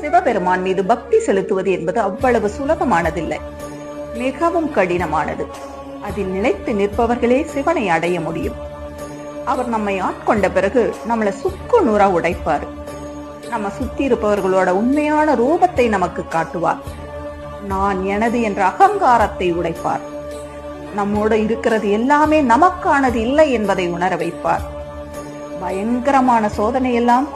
சிவபெருமான் மீது பக்தி செலுத்துவது என்பது அவ்வளவு சுலபமானதில்லை. மிகவும் கடினமானது. அதில் நிலைத்து நிற்பவர்களே சிவனை அடைய முடியும். அவர் நம்மை ஆட்கொண்ட பிறகு நம்மளை சுக்கு நூறா உடைப்பார். நம்ம சுத்தி இருப்பவர்களோட உண்மையான ரூபத்தை நமக்கு காட்டுவார். நான் எனது என்ற அகங்காரத்தை உடைப்பார். நம்மோடு இருக்கிறது எல்லாமே நமக்கானது இல்லை என்பதை உணர வைப்பார். பயங்கரமான சோதனை எல்லாம்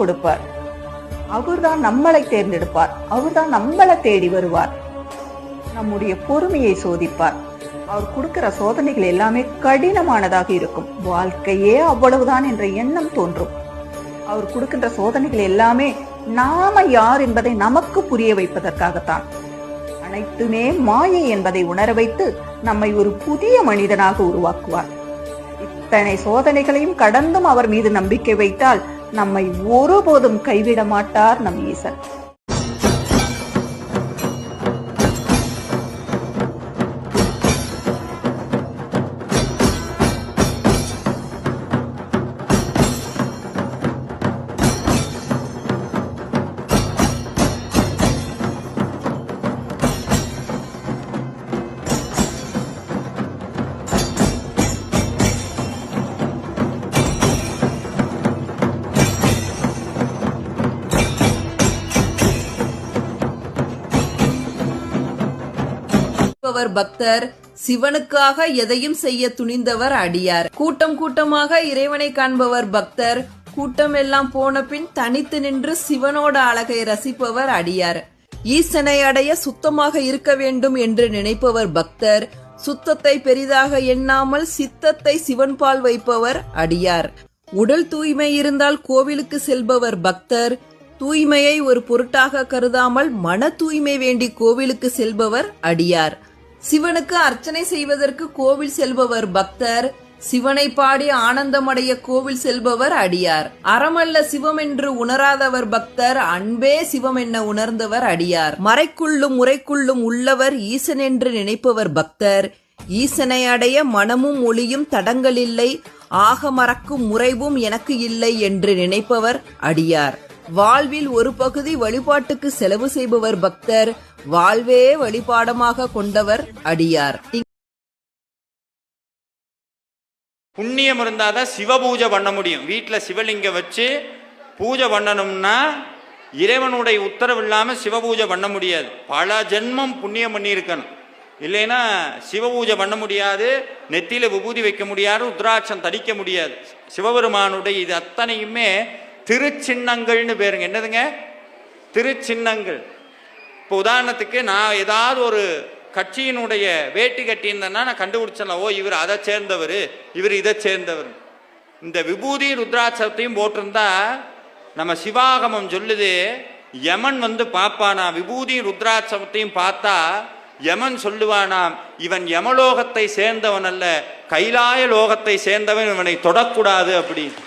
கொடுப்பார் அவர்தான் நம்மளை தேர்ந்தெடுப்பார். அவர்தான் நம்மளை தேடி வருவார். நம்முடைய பொறுமையை சோதிப்பார். அவர் கொடுக்கிற சோதனைகள் எல்லாமே கடினமானதாக இருக்கும். வாழ்க்கையே அவ்வளவுதான் என்ற எண்ணம் தோன்றும். அவர் கொடுக்கின்ற சோதனைகள் எல்லாமே நாம யார் என்பதை நமக்கு புரிய வைப்பதற்காகத்தான். அனைத்துமே மாயை என்பதை உணர வைத்து நம்மை ஒரு புதிய மனிதனாக உருவாக்குவார். இத்தனை சோதனைகளையும் கடந்தும் அவர் மீது நம்பிக்கை வைத்தால் நம்மை ஒருபோதும் கைவிட மாட்டார் நம் ஈசன். அவர் பக்தர் சிவனுக்காக எதையும் செய்ய துணிந்தவர் அடியார். கூட்டம் கூட்டமாக இறைவனை காண்பவர் பக்தர் கூட்டம் எல்லாம் போன பின் தனித்து நின்று சிவனோட அழகை ரசிப்பவர் அடியார். ஈசனை அடைய சுத்தமாக இருக்க வேண்டும் என்று நினைப்பவர் பக்தர் சுத்தத்தை பெரிதாக எண்ணாமல் சித்தத்தை சிவன்பால் வைப்பவர் அடியார். உடல் தூய்மை இருந்தால் கோவிலுக்கு செல்பவர் பக்தர் தூய்மையை ஒரு பொருட்டாக கருதாமல் மன தூய்மை வேண்டி கோவிலுக்கு செல்பவர் அடியார். சிவனுக்கு அர்ச்சனை செய்வதற்கு கோவில் செல்பவர் பக்தர். சிவனை பாடி ஆனந்தமடைய கோவில் செல்பவர் அடியார். அறமல்ல சிவம் என்று உணராதவர் பக்தர் அன்பே சிவம் என்ன உணர்ந்தவர் அடியார். மறைக்குள்ளும் முறைக்குள்ளும் உள்ளவர் ஈசன் என்று நினைப்பவர் பக்தர். ஈசனை அடைய மனமும் ஒளியும் தடங்களில்லை ஆக மறக்கும் முறைவும் எனக்கு இல்லை என்று நினைப்பவர் அடியார். வாழ்வில் ஒரு பகுதி வழிபாட்டுக்கு செலவு செய்பவர் பக்தர் வாழ்வே வழிபாடமாக கொண்டவர் அடியார். புண்ணியம் இருந்தால் தான் சிவ பூஜை பண்ண முடியும். வீட்டில் சிவலிங்கம் வச்சு பூஜை பண்ணணும்னா இறைவனுடைய உத்தரவு இல்லாமல் சிவ பூஜை பண்ண முடியாது. பல ஜென்மம் புண்ணியம் பண்ணியிருக்கணும். இல்லைன்னா சிவ பூஜை பண்ண முடியாது. நெத்தியில் விபூதி வைக்க முடியாது. உத்ராட்சம் தடிக்க முடியாது. சிவபெருமானுடைய இது அத்தனையுமே திருச்சின்னங்கள்னு பேருங்க. என்னதுங்க? திருச்சின்னங்கள். இப்போ உதாரணத்துக்கு நான் ஏதாவது ஒரு கட்சியினுடைய வேட்டி கட்டியிருந்தேன்னா நான் கண்டுபிடிச்சலாம் ஓ இவர் அதை சேர்ந்தவர் இவர் இதை சேர்ந்தவர். இந்த விபூதி ருத்ராட்சத்தையும் போட்டிருந்தா நம்ம சிவாகமம் சொல்லுது யமன் வந்து பார்ப்பானா? விபூதி ருத்ராட்சத்தையும் பார்த்தா யமன் சொல்லுவானாம் இவன் யமலோகத்தை சேர்ந்தவன் அல்ல கைலாய லோகத்தை சேர்ந்தவன் இவனை தொடக்கூடாது அப்படின்னு.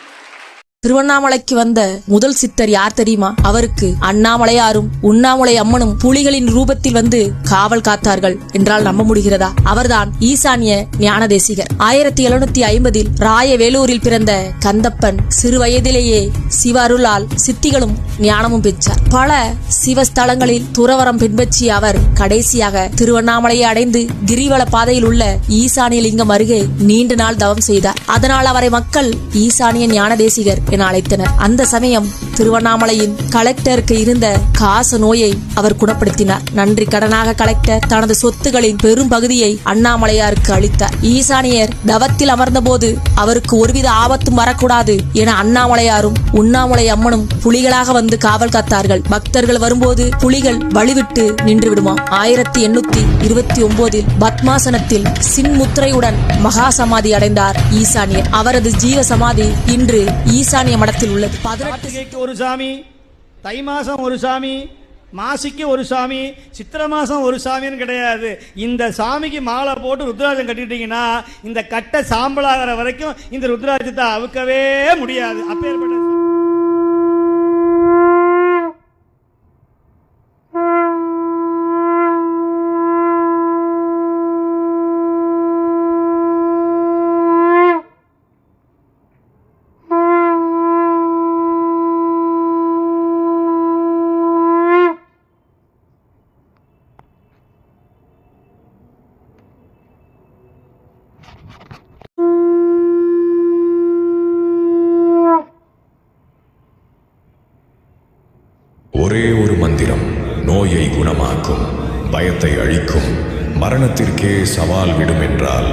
திருவண்ணாமலைக்கு வந்த முதல் சித்தர் யார் தெரியுமா? அவருக்கு அண்ணாமலையாரும் உண்ணாமலை அம்மனும் புலிகளின் ரூபத்தில் வந்து காவல் காத்தார்கள் என்றால் நம்ப முடிகிறதா? அவர்தான் ஈசானிய ஞான தேசிகர் ஆயிரத்தி எழுநூத்தி ஐம்பதில் ராயவேலூரில் பிறந்த கந்தப்பன் சிறு வயதிலேயே சிவ அருளால் சித்திகளும் ஞானமும் பெற்றார். பல சிவஸ்தலங்களில் துறவரம் பின்பற்றிய அவர் கடைசியாக திருவண்ணாமலையை அடைந்து கிரிவல பாதையில் உள்ள ஈசானிய லிங்கம் அருகே நீண்ட நாள் தவம் செய்தார். அதனால் அவரை மக்கள் ஈசானிய ஞான தேசிகர் என அழைத்தனர். அந்த சமயம் திருவண்ணாமலையின் கலெக்டருக்கு இருந்த காச நோயை அவர் குணப்படுத்தினார். நன்றி கடனாக கலெக்டர் தனது சொத்துகளின் பெரும் பகுதியை அண்ணாமலையாருக்கு அளித்தார். ஈசானியர் தவத்தில் அமர்ந்தபோது அவருக்கு ஒருவித ஆபத்தும் வரக்கூடாது என அண்ணாமலையாரும் உண்ணாமலை அம்மனும் புலிகளாக வந்து காவல் காத்தார்கள். பக்தர்கள் வரும்போது புலிகள் வழிவிட்டு நின்று விடுமா ஆயிரத்தி எண்ணூத்தி இருபத்தி ஒன்பதில் பத்மாசனத்தில் சின்முத்திரையுடன் மகா சமாதி அடைந்தார் ஈசானியர். அவரது ஜீவ சமாதி இன்று ஈசானிய மடத்தில் உள்ளது. பதினெட்டு ஒரு சாமி தை மாசம் ஒரு சாமி மாசிக்கு ஒரு சாமி சித்திரை மாசம் ஒரு சாமின்னு கிடையாது. இந்த சாமிக்கு மாலை போட்டு ருத்ராஜம் கட்டிட்டீங்கன்னா இந்த கட்டை சாம்பலாகிற வரைக்கும் இந்த ருத்ராஜத்தை அவுக்கவே முடியாது. அப்பேற்பட்ட ஒரே ஒரு மந்திரம் நோயை பயத்தை அழிக்கும் மரணத்திற்கே சவால் விடும் என்றால்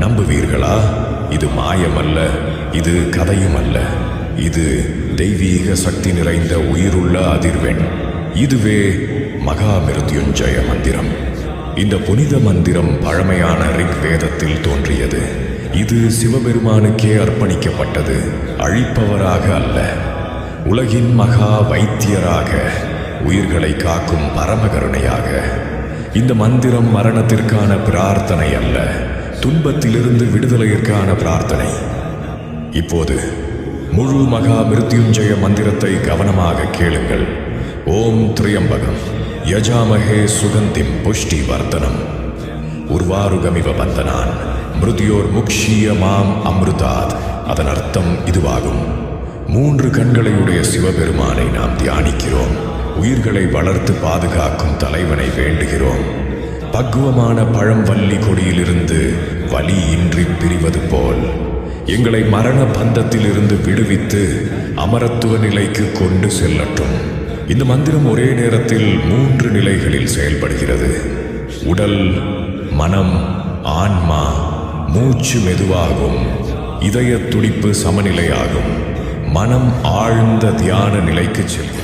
நம்புவீர்களா? இது மாயமல்ல இது கதையும் அல்ல இது தெய்வீக சக்தி நிறைந்த உயிருள்ள அதிர்வெண். இதுவே மகாமிருத்யுஞ்சய மந்திரம். இந்த புனித மந்திரம் பழமையான ரிக் வேதத்தில் தோன்றியது. இது சிவபெருமானுக்கே அர்ப்பணிக்கப்பட்டது. அழிப்பவராக அல்ல. உலகின் மகா வைத்தியராக உயிர்களை காக்கும் பரமகருணையாக. இந்த மந்திரம் மரணத்திற்கான பிரார்த்தனை அல்ல துன்பத்திலிருந்து விடுதலையிற்கான பிரார்த்தனை. இப்போது முழு மகா மிருத்யுஞ்சய மந்திரத்தை கவனமாக கேளுங்கள். ஓம் திரியம்பகம். யஜாமகே சுகந்திம் புஷ்டி வர்த்தனம். உர்வாருகமிவ பந்தனான். மிருதியோர் முக்ஷிய மாம் அமிர்தாத். அதன் அர்த்தம் இதுவாகும். மூன்று கண்களையுடைய சிவபெருமானை நாம் தியானிக்கிறோம். உயிர்களை வளர்த்து பாதுகாக்கும் தலைவனை வேண்டுகிறோம். பக்குவமான பழம்வல்லி கொடியிலிருந்து வலி இன்றி பிரிவது போல். எங்களை மரண பந்தத்திலிருந்து விடுவித்து அமரத்துவ நிலைக்கு கொண்டு செல்லட்டும். இந்த மந்திரம் ஒரே நேரத்தில் மூன்று நிலைகளில் செயல்படுகிறது. உடல் மனம் ஆன்மா மூச்சு மெதுவாகும். இதய துடிப்பு சமநிலையாகும். மனம் ஆழ்ந்த தியான நிலைக்கு செல்கிறது.